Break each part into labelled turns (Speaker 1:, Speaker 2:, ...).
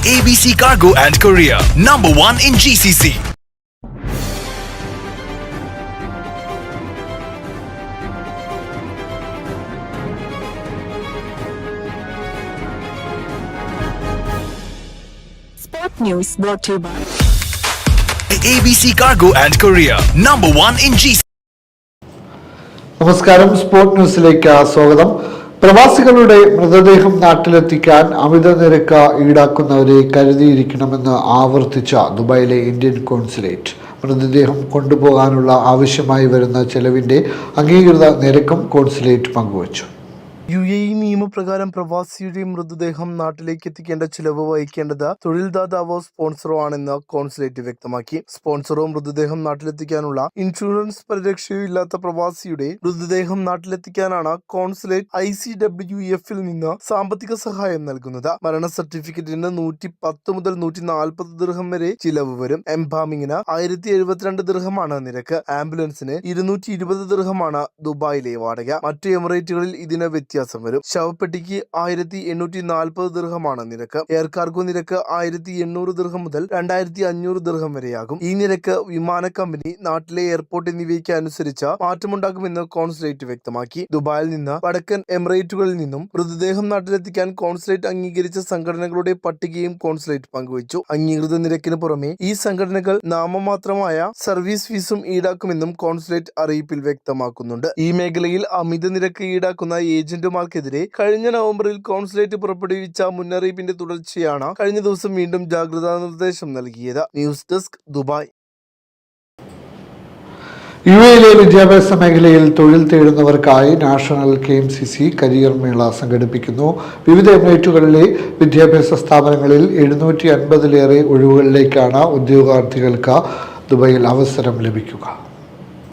Speaker 1: ABC Cargo and Courier, number one in GCC.
Speaker 2: Sport News brought to you by
Speaker 1: ABC Cargo and Courier, number one in GCC.
Speaker 3: നമസ്കാരം sport ന്യൂസിലേക്ക് സ്വാഗതം പ്രവാസികളുടെ മൃതദേഹം നാട്ടിലെത്തിക്കാൻ അമിത നിരക്ക് ഈടാക്കുന്നവരെ കരുതിയിരിക്കണമെന്ന് ആവർത്തിച്ച ദുബായിലെ ഇന്ത്യൻ കോൺസുലേറ്റ്. മൃതദേഹം കൊണ്ടുപോകാനുള്ള ആവശ്യമായി വരുന്ന ചെലവിന്റെ അംഗീകൃത നിരക്കും കോൺസുലേറ്റ് പങ്കുവച്ചു.
Speaker 4: യു എ ഇ നിയമപ്രകാരം പ്രവാസിയുടെ മൃതദേഹം നാട്ടിലേക്ക് എത്തിക്കേണ്ട ചിലവ് വഹിക്കേണ്ടത് തൊഴിൽദാതാവോ സ്പോൺസറോ ആണെന്ന് കോൺസുലേറ്റ് വ്യക്തമാക്കി. സ്പോൺസറോ മൃതദേഹം നാട്ടിലെത്തിക്കാനുള്ള ഇൻഷുറൻസ് പരിരക്ഷയോ ഇല്ലാത്ത പ്രവാസിയുടെ മൃതദേഹം നാട്ടിലെത്തിക്കാനാണ് കോൺസുലേറ്റ് ഐ സി ഡബ്ല്യു എഫിൽ നിന്ന് സാമ്പത്തിക സഹായം നൽകുന്നത്. മരണ സർട്ടിഫിക്കറ്റിന് നൂറ്റി പത്ത് മുതൽ നൂറ്റി നാൽപ്പത് ദൃഹം വരെ ചിലവ് വരും. എംബാമിങ്ങിന് ആയിരത്തി എഴുപത്തിരണ്ട് ദൃഹമാണ് നിരക്ക്. ആംബുലൻസിന് ഇരുന്നൂറ്റി ഇരുപത് ദൃഹമാണ് ദുബായിലെ വാടക. മറ്റു എമിറേറ്റുകളിൽ ഇതിന് വ്യത്യാസം വരും. ശവപ്പെട്ടിക്ക് ആയിരത്തി എണ്ണൂറ്റി നാൽപ്പത് ദൃഹമാണ് നിരക്ക്. എയർ കാർഗോ നിരക്ക് ആയിരത്തി എണ്ണൂറ് ദൃഹം മുതൽ രണ്ടായിരത്തി അഞ്ഞൂറ് ദൃഹം വരെയാകും. ഈ നിരക്ക് വിമാന കമ്പനി നാട്ടിലെ എയർപോർട്ട് എന്നിവയ്ക്ക് അനുസരിച്ച് മാറ്റമുണ്ടാകുമെന്ന് കോൺസുലേറ്റ് വ്യക്തമാക്കി. ദുബായിൽ നിന്ന് വടക്കൻ എമിറേറ്റുകളിൽ നിന്നും മൃതദേഹം നാട്ടിലെത്തിക്കാൻ കോൺസുലേറ്റ് അംഗീകരിച്ച സംഘടനകളുടെ പട്ടികയും കോൺസുലേറ്റ് പങ്കുവച്ചു. അംഗീകൃത നിരക്കിന് പുറമെ ഈ സംഘടനകൾ നാമമാത്രമായ സർവീസ് ഫീസും ഈടാക്കുമെന്നും കോൺസുലേറ്റ് അറിയിപ്പിൽ വ്യക്തമാക്കുന്നുണ്ട്. ഈ മേഖലയിൽ അമിത നിരക്ക് ഈടാക്കുന്ന ഏജന്റുമാർക്കെതിരെ കഴിഞ്ഞ നവംബറിൽ കോൺസുലേറ്റ് പുറപ്പെടുവിച്ച മുന്നറിയിപ്പിന്റെ തുടർച്ചയാണ് കഴിഞ്ഞ ദിവസം വീണ്ടും ജാഗ്രതാ നിർദ്ദേശം നൽകിയത്. News desk Dubai.
Speaker 3: യു എയിലെ വിദ്യാഭ്യാസ മേഖലയിൽ തൊഴിൽ തേടുന്നവർക്കായി national K M C C career മേള സംഘടിപ്പിക്കുന്നു. വിവിധ എമിറേറ്റുകളിലെ വിദ്യാഭ്യാസ സ്ഥാപനങ്ങളിൽ എഴുന്നൂറ്റി അൻപതിലേറെ ഒഴിവുകളിലേക്കാണ് ഉദ്യോഗാർത്ഥികൾക്ക് ദുബായിൽ അവസരം ലഭിക്കുക.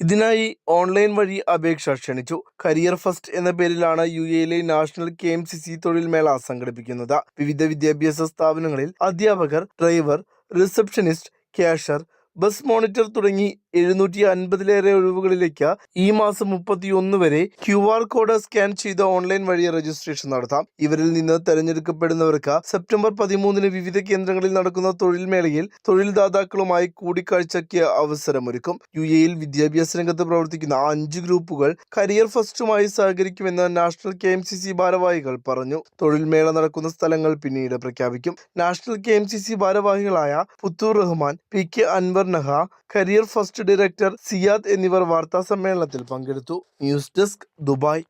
Speaker 4: ഇതിനായി ഓൺലൈൻ വഴി അപേക്ഷ ക്ഷണിച്ചു. കരിയർ ഫസ്റ്റ് എന്ന പേരിലാണ് യു എയിലെ national K M C C തൊഴിൽ മേള സംഘടിപ്പിക്കുന്നത്. വിവിധ വിദ്യാഭ്യാസ സ്ഥാപനങ്ങളിൽ അധ്യാപകർ driver receptionist cashier bus monitor തുടങ്ങി എഴുന്നൂറ്റി അൻപതിലേറെ ഒഴിവുകളിലേക്ക് ഈ മാസം മുപ്പത്തിയൊന്ന് വരെ ക്യു ആർ കോഡ് സ്കാൻ ചെയ്ത് ഓൺലൈൻ വഴി രജിസ്ട്രേഷൻ നടത്താം. ഇവരിൽ നിന്ന് തെരഞ്ഞെടുക്കപ്പെടുന്നവർക്ക് സെപ്റ്റംബർ പതിമൂന്നിന് വിവിധ കേന്ദ്രങ്ങളിൽ നടക്കുന്ന തൊഴിൽ മേളയിൽ തൊഴിൽദാതാക്കളുമായി കൂടിക്കാഴ്ചയ്ക്ക് അവസരമൊരുക്കും. യു എയിൽ വിദ്യാഭ്യാസ രംഗത്ത് പ്രവർത്തിക്കുന്ന അഞ്ച് ഗ്രൂപ്പുകൾ കരിയർ ഫസ്റ്റുമായി സഹകരിക്കുമെന്ന് national K M C C ഭാരവാഹികൾ പറഞ്ഞു. തൊഴിൽ മേള നടക്കുന്ന സ്ഥലങ്ങൾ പിന്നീട് പ്രഖ്യാപിക്കും. National K M C C ഭാരവാഹികളായ Puthur Rahman P K Anwar Naha career first director Siyad എന്നിവർ വാർത്താ സമ്മേളനത്തിൽ പങ്കെടുത്തു. ന്യൂസ് ഡെസ്ക് ദുബായ്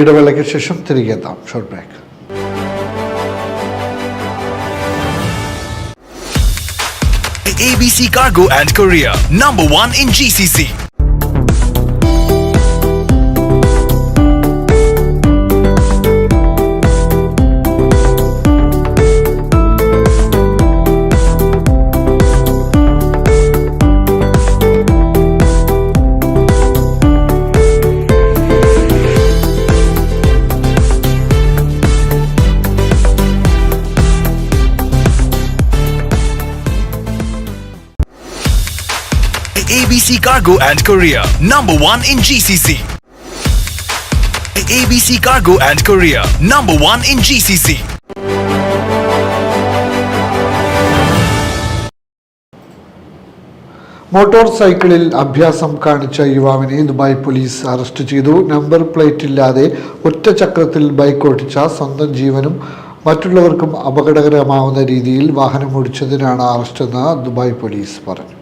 Speaker 3: ഇടവേളയ്ക്ക് ശേഷം തിരികെ എത്താം. Short break
Speaker 1: ABC Cargo and Courier, number one in GCC. ABC Cargo and Korea, number one in GCC. ABC Cargo and Korea, number one in GCC.
Speaker 3: Motor സൈക്കിളിൽ അഭ്യാസം കാണിച്ച യുവാവിനെ ദുബായ് പോലീസ് അറസ്റ്റ് ചെയ്തു number plate ഇല്ലാതെ ഒറ്റ ചക്രത്തിൽ bike ഓടിച്ച സ്വന്തം ജീവനും മറ്റുള്ളവർക്കും അപകടകരമാവുന്ന രീതിയിൽ വാഹനം ഓടിച്ചതിനാണ് അറസ്റ്റെന്ന് ദുബായ് പോലീസ് പറഞ്ഞു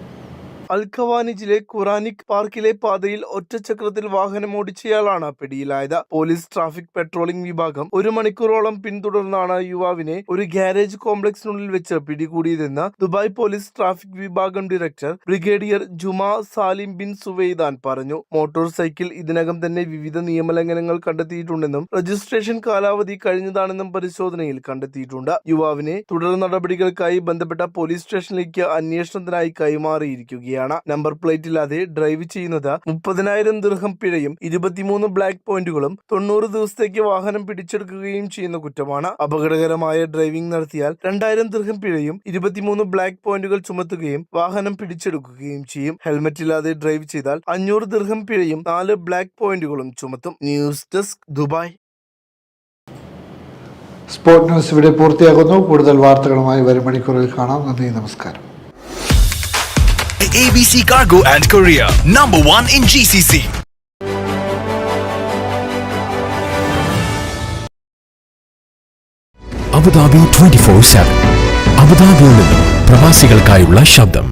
Speaker 4: അൽഖവാനിജിലെ ഖുറാനിക് പാർക്കിലെ പാതയിൽ ഒറ്റച്ചക്രത്തിൽ വാഹനം ഓടിച്ചയാളാണ് പിടിയിലായത്. പോലീസ് ട്രാഫിക് പെട്രോളിംഗ് വിഭാഗം ഒരു മണിക്കൂറോളം പിന്തുടർന്നാണ് യുവാവിനെ ഒരു ഗ്യാരേജ് കോംപ്ലക്സിനുള്ളിൽ വെച്ച് പിടികൂടിയതെന്ന് ദുബായ് പോലീസ് ട്രാഫിക് വിഭാഗം director brigadier Juma Salim bin Suwaidan പറഞ്ഞു. മോട്ടോർ സൈക്കിൾ ഇതിനകം തന്നെ വിവിധ നിയമലംഘനങ്ങൾ കണ്ടെത്തിയിട്ടുണ്ടെന്നും രജിസ്ട്രേഷൻ കാലാവധി കഴിഞ്ഞതാണെന്നും പരിശോധനയിൽ കണ്ടെത്തിയിട്ടുണ്ട്. യുവാവിനെ തുടർ നടപടികൾക്കായി ബന്ധപ്പെട്ട പോലീസ് സ്റ്റേഷനിലേക്ക് അന്വേഷണത്തിനായി കൈമാറിയിരിക്കുകയാണ്. നമ്പർ പ്ലേറ്റ് ഇല്ലാതെ ഡ്രൈവ് ചെയ്യുന്നത് മുപ്പതിനായിരം ദീർഘം പിഴയും ഇരുപത്തിമൂന്ന് ബ്ലാക്ക് പോയിന്റുകളും തൊണ്ണൂറ് ദിവസത്തേക്ക് വാഹനം പിടിച്ചെടുക്കുകയും ചെയ്യുന്ന കുറ്റമാണ്. അപകടകരമായ ഡ്രൈവിംഗ് നടത്തിയാൽ രണ്ടായിരം ദീർഘം പിഴയും ഇരുപത്തിമൂന്ന് ബ്ലാക്ക് പോയിന്റുകൾ ചുമത്തുകയും വാഹനം പിടിച്ചെടുക്കുകയും ചെയ്യും. ഹെൽമറ്റ് ഇല്ലാതെ ഡ്രൈവ് ചെയ്താൽ അഞ്ഞൂറ് ദീർഘം പിഴയും നാല് ബ്ലാക്ക് പോയിന്റുകളും ചുമത്തും. News desk Dubai.
Speaker 3: Sports news ഇവിടെ പൂർത്തിയാകുന്നു. കൂടുതൽ വാർത്തകളുമായി വരും മണിക്കൂറിൽ കാണാം. നന്ദി നമസ്കാരം.
Speaker 1: ABC Cargo and Korea, number one in GCC.
Speaker 5: Abu Dhabi twenty four seven അബുദാബിയിൽ നിന്നും പ്രവാസികൾക്കായുള്ള ശബ്ദം.